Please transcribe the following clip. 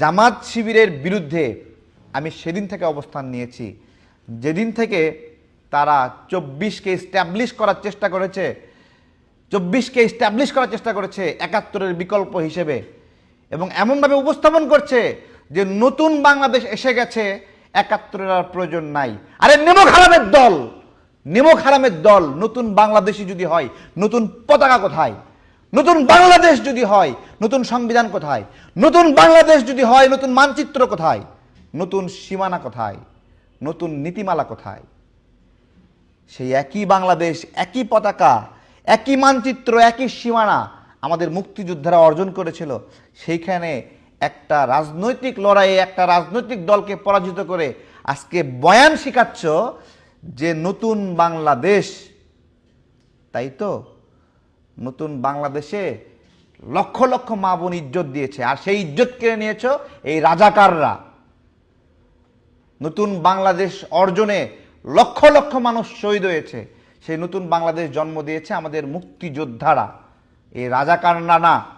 জামাত শিবিরের বিরুদ্ধে আমি সেদিন থেকে অবস্থান নিয়েছি। যেদিন থেকে তারা চব্বিশকে স্ট্যাবলিশ করার চেষ্টা করেছে, চব্বিশকে স্ট্যাবলিশ করার চেষ্টা করেছে একাত্তরের বিকল্প হিসেবে এবং এমনভাবে উপস্থাপন করছে যে নতুন বাংলাদেশ এসে গেছে, একাত্তরের আর প্রয়োজন নাই। আরে নেমক হারামের দল, নেমক হারামের দল, নতুন বাংলাদেশি যদি হয়, নতুন পতাকা কোথায়? নতুন বাংলাদেশ যদি হয় নতুন সংবিধান কোথায়? নতুন বাংলাদেশ যদি হয়, নতুন মানচিত্র কোথায়? নতুন সীমানা কোথায়? নতুন নীতিমালা কোথায়? সেই একই বাংলাদেশ, একই পতাকা, একই মানচিত্র, একই সীমানা আমাদের মুক্তিযোদ্ধারা অর্জন করেছিল। সেইখানে একটা রাজনৈতিক লড়াইয়ে একটা রাজনৈতিক দলকে পরাজিত করে আজকে বয়ান শিখাচ্ছ যে নতুন বাংলাদেশ। তাই তো? নতুন বাংলাদেশে লক্ষ লক্ষ মা বোন ইজ্জত দিয়েছে। আর সেই ইজ্জত কেড়ে নিয়েছ এই রাজাকাররা। নতুন বাংলাদেশ অর্জনে লক্ষ লক্ষ মানুষ শহীদ হয়েছে। সেই নতুন বাংলাদেশ জন্ম দিয়েছে আমাদের মুক্তিযোদ্ধারা। এই রাজাকাররা না